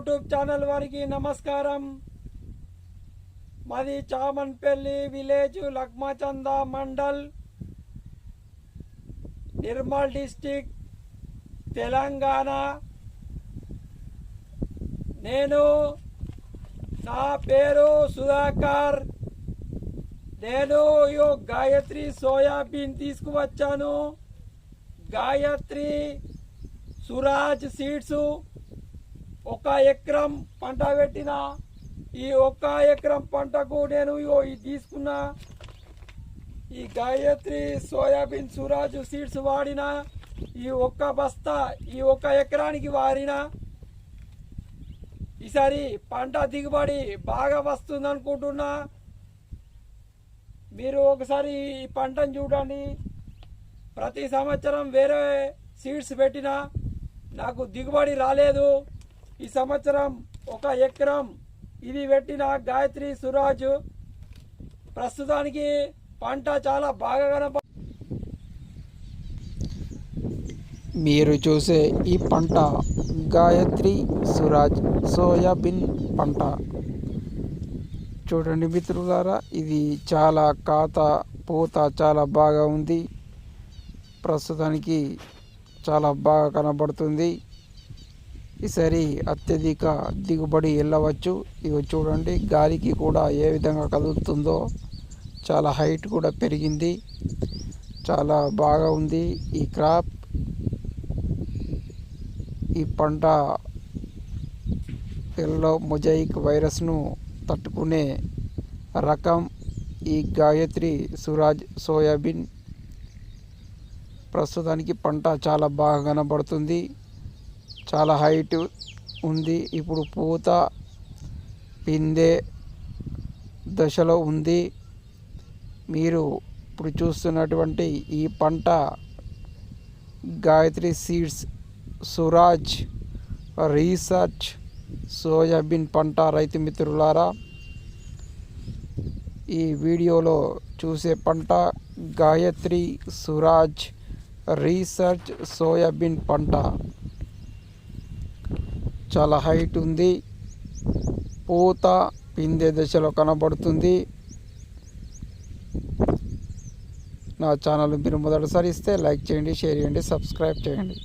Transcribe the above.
YouTube channel వారికి నమస్కారం. మాది చామన్పల్లి విలేజ్ లక్మాచంద మండల్ నిర్మల్ డిస్టిక్ తెలంగాణ. నేను నా పేరు సుధాకర్. నేను యో గాయత్రి సోయాబీన్ తీసుకువచ్చాను. గాయత్రి సురాజ్ సీడ్స్ ఒక ఎకరం పంట పెట్టిన ఈ ఒక్క ఎకరం పంటకు నేను ఇది తీసుకున్న ఈ గాయత్రి సోయాబీన్ సురాజ్ సీడ్స్ వాడిన ఈ ఒక్క బస్తా ఈ ఒక్క ఎకరానికి వాడిన ఈసారి పంట దిగుబడి బాగా వస్తుంది అనుకుంటున్నా మీరు ఒకసారి ఈ పంటను చూడండి. ప్రతి సంవత్సరం వేరే సీడ్స్ పెట్టినా నాకు దిగుబడి రాలేదు. ఈ సంవత్సరం ఒక ఎకరం ఇది పెట్టిన గాయత్రి సురాజ్ ప్రస్తుతానికి పంట చాలా బాగా కనప మీరు చూసే ఈ పంట గాయత్రి సురాజ్ సోయాబీన్ పంట. చూడండి మిత్రులారా ఇది చాలా కాత పూత చాలా బాగా ఉంది. ప్రస్తుతానికి చాలా బాగా కనబడుతుంది. ఈసారి అత్యధిక దిగుబడి వెళ్ళవచ్చు ఇవి చూడండి గాలికి కూడా ఏ విధంగా కదులుతుందో చాలా హైట్ కూడా పెరిగింది. చాలా బాగా ఉంది ఈ క్రాప్. ఈ పంట ఎల్లో మొజాయిక్ వైరస్ను తట్టుకునే రకం ఈ గాయత్రి సురాజ్ సోయాబీన్. ప్రస్తుతానికి పంట చాలా బాగా కనబడుతుంది. చాలా హైట్ ఉంది. ఇప్పుడు పూత పిందే దశలో ఉంది. మీరు ఇప్పుడు చూస్తున్నటువంటి ఈ పంట Gayatri seeds Suraj research soybean పంట రైతు మిత్రులారా ఈ వీడియోలో చూసే పంట గాయత్రి సురాజ్ రీసెర్చ్ సోయాబీన్ పంట. చాలా హైట్ ఉంది. పూత పిందె దశలో కనబడుతుంది. నా ఛానల్ మీరు మొదటిసారి ఇస్తే లైక్ చేయండి షేర్ చేయండి సబ్స్క్రైబ్ చేయండి.